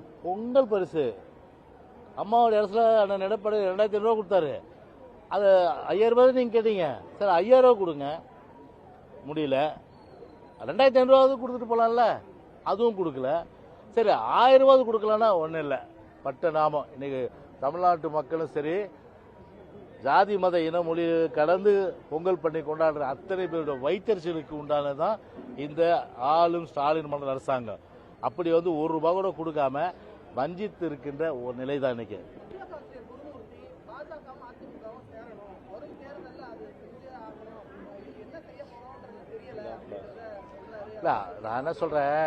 பொங்கல் பரிசு. அம்மாவோட இடத்துல அண்ணன் எடப்பாடி ரெண்டாயிரத்தி ஐநூறுவா கொடுத்தாரு. அது ஐயாயிரம் ரூபாய் நீங்கள் கேட்டீங்க. சார் ஐயாயிரம் ரூபா கொடுங்க. முடியல. ரெண்டாயிரத்தி ஐநூறுவாவது கொடுத்துட்டு போகலாம்ல அதுவும் கொடுக்கல. சரி ஆயிரம் ரூபாவது கொடுக்கலன்னா ஒன்றும் இல்லை. பட்ட நாமம். இன்னைக்கு தமிழ்நாட்டு மக்களும் சரி ஜாதி மத இன மொழி கடந்து பொங்கல் பண்ணி கொண்டாடுற அத்தனை பேருடைய வைத்தறிச்சலுக்கு உண்டானதான் இந்த ஆளும் ஸ்டாலின் மண்டல அரசாங்கம். அப்படி வந்து ஒரு ரூபாய் கூட கொடுக்காம வஞ்சித்து இருக்கின்ற ஒரு நிலை தான் இன்னைக்கு நான் என்ன சொல்றேன்?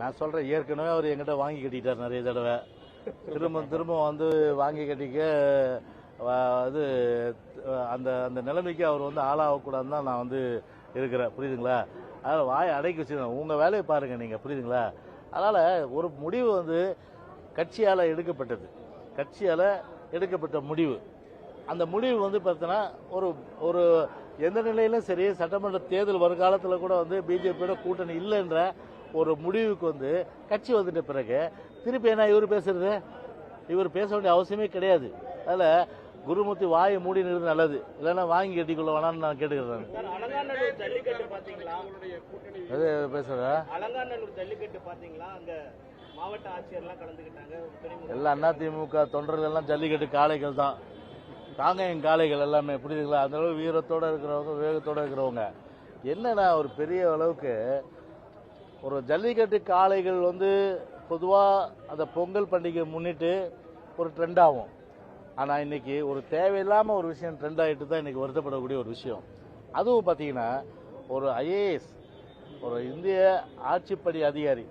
நான் சொல்றேன் ஏற்கனவே அவர் எங்கிட்ட வாங்கி கட்டிட்டார் நிறைய தடவை. திரும்ப திரும்ப வந்து வாங்கி கட்டிக்க அது இது அந்த அந்த நிலைமைக்கு அவர் வந்து ஆளாகக்கூடாதுன்னு தான் நான் வந்து இருக்கிறேன். புரியுதுங்களா? அதில் வாயை அடக்கி வச்சுருந்தோம் உங்கள் வேலையை பாருங்கள் நீங்கள் புரியுதுங்களா? அதனால் ஒரு முடிவு வந்து கட்சியால் எடுக்கப்பட்டது. கட்சியால் எடுக்கப்பட்ட முடிவு. அந்த முடிவு வந்து பார்த்தீங்கன்னா ஒரு ஒரு எந்த நிலையிலும் சரி சட்டமன்ற தேர்தல் வருங்காலத்தில் கூட வந்து பிஜேபியோட கூட்டணி இல்லைன்ற ஒரு முடிவுக்கு வந்து கட்சி வந்துட்ட பிறகு திருப்பி என்ன இவர் பேசுறது? இவர் பேச வேண்டிய அவசியமே கிடையாது. அதில் குருமூர்த்தி வாயை மூடி நிறுத்து நல்லது. இல்லைன்னா வாங்கி கட்டிக்கொள்ள வேணாம்னு நான் கேட்டுக்கிறேன். ஜல்லிக்கட்டு பாத்தீங்களா? எது பேசுறா அலங்காநல்லூர் ஜல்லிக்கட்டு பாத்தீங்களா? அங்க மாவட்ட ஆட்சியர்லாம் கலந்துக்கிட்டாங்க. துணைமுக எல்லாம் அதிமுக தொண்டர்கள் எல்லாம் ஜல்லிக்கட்டு காளைகள் தான். தாங்க என் காளைகள் எல்லாமே. புரியுதுங்களா? அந்த அளவு வீரத்தோட இருக்கிறவங்க வேகத்தோட இருக்கிறவங்க. என்னன்னா ஒரு பெரிய அளவுக்கு ஒரு ஜல்லிக்கட்டு காளைகள் வந்து பொதுவாக அந்த பொங்கல் பண்டிகை முன்னிட்டு ஒரு ட்ரெண்ட் ஆகும். ஆனால் இன்னைக்கு ஒரு தேவையில்லாமல் ஒரு விஷயம் ட்ரெண்ட் ஆகிட்டு தான் இன்னைக்கு வருத்தப்படக்கூடிய ஒரு விஷயம். அதுவும் பார்த்தீங்கன்னா ஒரு ஐஏஎஸ் ஒரு இந்திய ஆட்சிப்பணி அதிகாரி.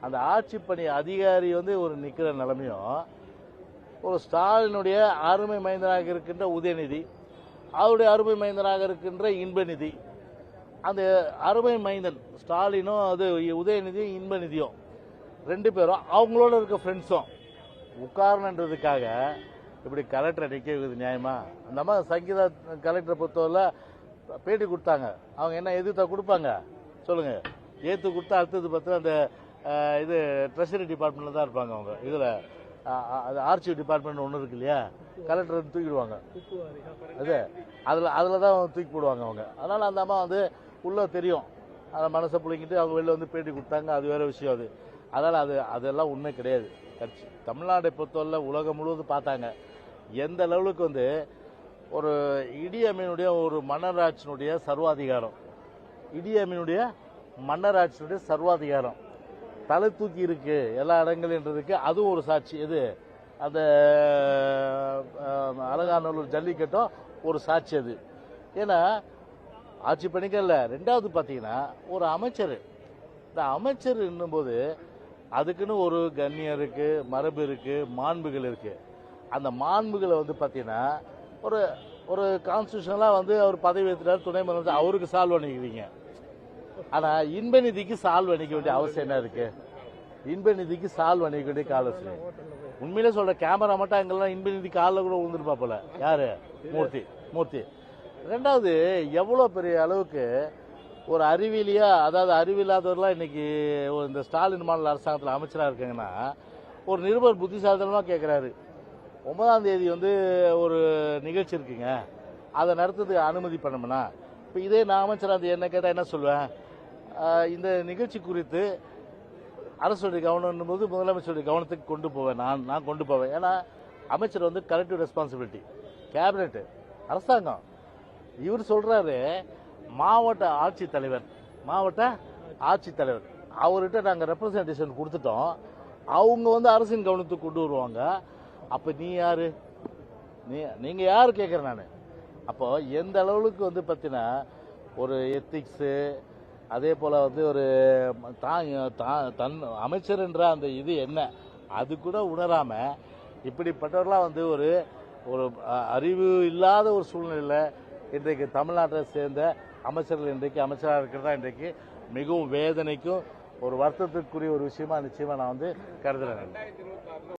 அந்த ஆட்சிப்பணி அதிகாரி வந்து ஒரு நிற்கிற நிலமையும் ஒரு ஸ்டாலினுடைய அருமை மைந்தனாக இருக்கின்ற உதயநிதி அவருடைய அருமை மைந்தனாக இருக்கின்ற இன்பநிதி. அந்த அருமை மைந்தன் ஸ்டாலினும் அது உதயநிதியும் இன்பநிதியும் ரெண்டு பேரும் அவங்களோட இருக்க ஃப்ரெண்ட்ஸும் உட்காரணுன்றதுக்காக இப்படி கலெக்டரை நிற்க நியாயமா? அந்த மாதிரி சங்கீதா கலெக்டரை பொறுத்தவரை பேட்டி கொடுத்தாங்க. அவங்க என்ன எதிர்த்தா கொடுப்பாங்க? சொல்லுங்க. ஏத்து கொடுத்தா அடுத்தது பார்த்து அந்த இது ட்ரெஷரி டிபார்ட்மெண்ட்ல தான் இருப்பாங்க அவங்க. இதுல அது ஆர்ச்சிவ் டிபார்ட்மெண்ட் ஒன்று இருக்கு இல்லையா? கலெக்டர் தூக்கிடுவாங்க. அது அதில் அதில் தான் தூக்கி போடுவாங்க அவங்க. அதனால் அந்த அம்மா வந்து உள்ளே தெரியும். அதை மனசை பிள்ளைங்கிட்டு அவங்க வெளில வந்து பேட்டி கொடுத்தாங்க. அது வேறு விஷயம் அது. அதனால் அது அதெல்லாம் உண்மை கிடையாது. கட்சி தமிழ்நாடை பொறுத்தவரை உலகம் முழுவதும் பார்த்தாங்க. எந்த லெவலுக்கு வந்து ஒரு இடியமீனுடைய ஒரு மன்னராட்சியினுடைய சர்வாதிகாரம். இடியமீனுடைய மன்னராட்சியினுடைய சர்வாதிகாரம். தலை தூக்கி இருக்கு எல்லா இடங்கள்ன்றதுக்கு அதுவும் ஒரு சாட்சி. எது? அந்த அஹ், அலங்காநல்லூர் ஜல்லிக்கட்டும் ஒரு சாட்சி அது. ஏன்னா ஆட்சி பண்ணிக்கல. ரெண்டாவது பார்த்தீங்கன்னா ஒரு அமைச்சர். இந்த அமைச்சர் என்னும்போது அதுக்குன்னு ஒரு கண்ணியம் இருக்குது மரபு இருக்குது மாண்புகள் இருக்குது அந்த மாண்புகளை வந்து பார்த்தீங்கன்னா ஒரு ஒரு கான்ஸ்டியூஷனலாக வந்து அவர் பதவி ஏற்றுறாரு துணை முதலமைச்சர். அவருக்கு சால்வ் பண்ணிக்கிறீங்க ஆனா இன்பநிதிக்கு சால்வ் அணிக்க வேண்டிய அவசியம் என்ன இருக்கு? இன்பநிதிக்கு சால்வ் அணிக்க வேண்டிய காலசு உண்மையிலே சொல்ற கேமரா மட்டும் அங்கெல்லாம் இன்பநிதி காலில் கூட விழுந்துருப்பா போல. யாரு? மூர்த்தி. மூர்த்தி. ரெண்டாவது எவ்வளோ பெரிய அளவுக்கு ஒரு அறிவியலியா அதாவது அறிவில்லாதவர்லாம் இன்னைக்கு ஒரு இந்த ஸ்டாலின் மாநில அரசாங்கத்தில் அமைச்சராக இருக்காங்கன்னா ஒரு நிருபர் புத்திசாலித்தனமா கேட்குறாரு ஒன்பதாம் தேதி வந்து ஒரு நிகழ்ச்சி இருக்குங்க. அதை நடத்துறதுக்கு அனுமதி பண்ணமுன்னா இப்போ இதே நான் அமைச்சர் அது என்ன கேட்டால் என்ன சொல்லுவேன்? இந்த நிகழ்ச்சி குறித்து அரசுடைய கவனம் போது முதலமைச்சருடைய கவனத்துக்கு கொண்டு போவேன். நான் நான் கொண்டு போவேன். ஏன்னா அமைச்சர் வந்து கலெக்டிவ் ரெஸ்பான்சிபிலிட்டி கேபினெட்டு அரசாங்கம். இவர் சொல்கிறாரு மாவட்ட ஆட்சித்தலைவர் மாவட்ட ஆட்சித்தலைவர். அவர்கிட்ட நாங்கள் ரெப்ரசன்டேஷன் கொடுத்துட்டோம். அவங்க வந்து அரசின் கவனத்துக்கு கொண்டு வருவாங்க. அப்போ நீ யாரு? நீ நீங்கள் யார் கேட்குறேன் நான். அப்போ எந்த அளவுக்கு வந்து பார்த்தீங்கன்னா ஒரு எத்திக்ஸு அதே போல் வந்து ஒரு தான் தான் தன் அமைச்சர்ன்ற அந்த இது என்ன அது கூட உணராமல் இப்படிப்பட்டவர்களாம் வந்து ஒரு ஒரு அறிவு இல்லாத ஒரு சூழ்நிலையில் இன்றைக்கு தமிழ்நாட்டை சேர்ந்த அமைச்சர்கள் இன்றைக்கு அமைச்சராக இருக்கிறதா இன்றைக்கு மிகவும் வேதனைக்கும் ஒரு வருத்தத்துக்குரிய ஒரு விஷயமா நிச்சயமாக நான் வந்து கருதுகிறேன்